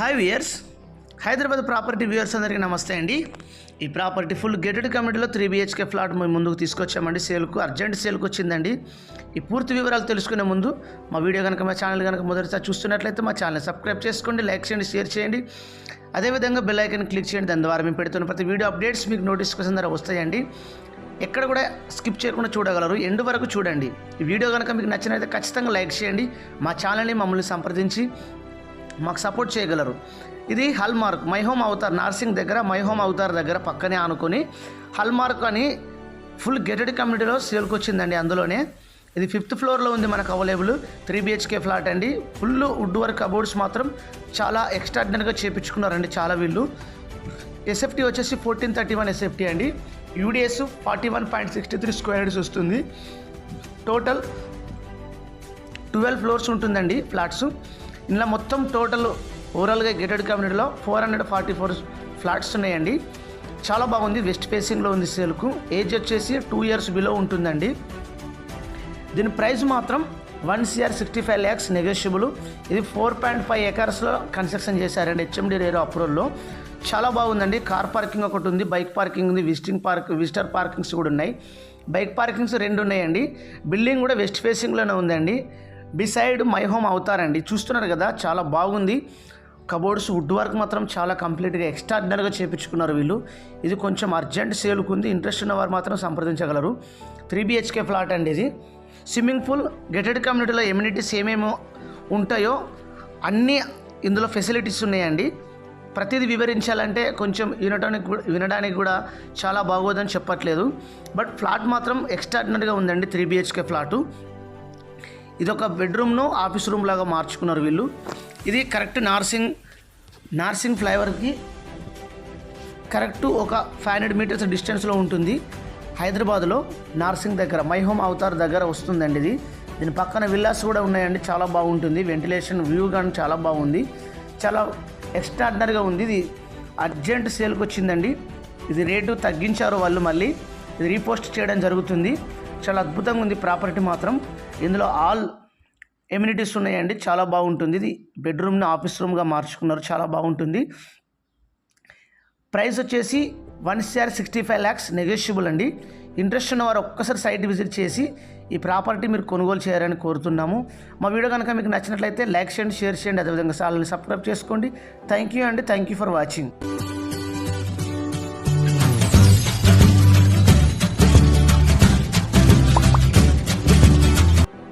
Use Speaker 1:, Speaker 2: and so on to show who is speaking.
Speaker 1: Hi viewers Hyderabad property viewers అందరికీ నమస్తే అండి. ఈ ప్రాపర్టీ ఫుల్ గేటెడ్ కమిటీలో త్రీ బిహెచ్కే ఫ్లాట్ మేము ముందుకు తీసుకొచ్చామండి. సేల్కు అర్జెంట్ సేల్కి వచ్చిందండి. ఈ పూర్తి వివరాలు తెలుసుకునే ముందు మా వీడియో కనుక మా ఛానల్ కనుక మొదటిసారి చూస్తున్నట్లయితే మా ఛానల్ సబ్స్క్రైబ్ చేసుకోండి లైక్ చేయండి షేర్ చేయండి. అదేవిధంగా బెల్ ఐకన్ క్లిక్ చేయండి. దాని ద్వారా మేము పెడుతున్న ప్రతి వీడియో అప్డేట్స్ మీకు నోటిఫికేషన్ ద్వారా వస్తాయండి. ఎక్కడ కూడా స్కిప్ చేయకుండా చూడగలరు. ఎండు వరకు చూడండి. ఈ వీడియో కనుక మీకు నచ్చినట్లయితే ఖచ్చితంగా లైక్ చేయండి. మా ఛానల్ని మమ్మల్ని సంప్రదించి మాకు సపోర్ట్ చేయగలరు. ఇది Hallmark My Home Avatar Narsing దగ్గర మై హోమ్ అవతార్ దగ్గర పక్కనే ఆనుకొని హల్మార్క్ అని ఫుల్ గెటెడ్ కమ్యూనిటీలో సేల్కి వచ్చిందండి అందులోనే. ఇది ఫిఫ్త్ ఫ్లోర్లో ఉంది మనకు అవైలబుల్ త్రీ బిహెచ్కే ఫ్లాట్ అండి. ఫుల్ వుడ్ వర్క్ కబోర్డ్స్ మాత్రం చాలా ఎక్స్ట్రాడినరీగా చేపించుకున్నారండి చాలా వీళ్ళు. ఎస్ఎఫ్టీ వచ్చేసి ఫోర్టీన్ థర్టీ వన్ ఎస్ఎఫ్టీ అండి. UDS forty one point sixty three square yards వస్తుంది. టోటల్ ట్వెల్వ్ ఫ్లోర్స్ ఉంటుందండి ఫ్లాట్స్ ఇలా మొత్తం టోటల్ ఓవరాల్గా గేటెడ్ కమ్యూనిటీలో four hundred forty four flats ఉన్నాయండి. చాలా బాగుంది. వెస్ట్ ఫేసింగ్లో ఉంది సేల్కు. ఏజ్ వచ్చేసి టూ ఇయర్స్ బిలో ఉంటుందండి. దీని ప్రైస్ మాత్రం one CR sixty five lakhs negotiable. ఇది ఫోర్ పాయింట్ ఫైవ్ ఎకర్స్లో కన్స్ట్రక్షన్ చేశారండి హెచ్ఎండి రేరో అప్రూవల్లో. చాలా బాగుందండి. కార్ పార్కింగ్ ఒకటి ఉంది బైక్ పార్కింగ్ ఉంది విజిటింగ్ పార్క్ విజిటర్ పార్కింగ్స్ కూడా ఉన్నాయి. బైక్ పార్కింగ్స్ రెండు ఉన్నాయండి. బిల్డింగ్ కూడా వెస్ట్ ఫేసింగ్లోనే ఉందండి. బిసైడ్ మై హోమ్ అవుతారండి. చూస్తున్నారు కదా చాలా బాగుంది. కబోర్డ్స్ వుడ్ వర్క్ మాత్రం చాలా కంప్లీట్గా ఎక్స్ట్రాడినరీగా చేపించుకున్నారు వీళ్ళు. ఇది కొంచెం అర్జెంట్ సేల్కు ఉంది ఇంట్రెస్ట్ ఉన్నవారు మాత్రం సంప్రదించగలరు. త్రీ బిహెచ్కే ఫ్లాట్ అండి ఇది. స్విమ్మింగ్ పూల్ గెటెడ్ కమ్యూనిటీలో ఎమ్యూనిటీస్ ఏమేమో ఉంటాయో అన్నీ ఇందులో ఫెసిలిటీస్ ఉన్నాయండి. ప్రతిదీ వివరించాలంటే కొంచెం వినడానికి కూడా వినడానికి కూడా చాలా బాగోదని చెప్పట్లేదు. బట్ ఫ్లాట్ మాత్రం ఎక్స్ట్రాడినరీగా ఉందండి త్రీ బిహెచ్కే ఫ్లాటు ఇది ఒక బెడ్రూమ్ను ఆఫీస్ రూమ్ లాగా మార్చుకున్నారు వీళ్ళు. ఇది కరెక్ట్ నార్సింగ్ నార్సింగ్ ఫ్లైఓవర్కి కరెక్ట్ ఒక ఫైవ్ హండ్రెడ్ మీటర్స్ డిస్టెన్స్లో ఉంటుంది. హైదరాబాద్లో నార్సింగ్ దగ్గర మై హోమ్ అవతార్ దగ్గర వస్తుందండి ఇది. దీని పక్కన విల్లాస్ కూడా ఉన్నాయండి చాలా బాగుంటుంది. వెంటిలేషన్ వ్యూ కానీ చాలా బాగుంది. చాలా ఎక్స్ట్రాడినరీగా ఉంది. ఇది అర్జెంట్ సేల్కి వచ్చిందండి. ఇది రేటు తగ్గించారు వాళ్ళు మళ్ళీ. ఇది రీపోస్ట్ చేయడం జరుగుతుంది. చాలా అద్భుతంగా ఉంది ప్రాపర్టీ మాత్రం. ఇందులో ఆల్ ఎమ్యూనిటీస్ ఉన్నాయండి చాలా బాగుంటుంది. ఇది బెడ్రూమ్ని ఆఫీస్ రూమ్గా మార్చుకున్నారు చాలా బాగుంటుంది. ప్రైస్ వచ్చేసి one CR sixty five lakhs negotiable అండి. ఇంట్రెస్ట్ ఉన్న వారు ఒక్కసారి సైట్ విజిట్ చేసి ఈ ప్రాపర్టీ మీరు కొనుగోలు చేయాలని కోరుతున్నాము. మా వీడియో కనుక మీకు నచ్చినట్లయితే లైక్ చేయండి షేర్ చేయండి. అదేవిధంగా ఛానల్ని సబ్స్క్రైబ్ చేసుకోండి. థ్యాంక్ యూ అండి. Thank you for watching.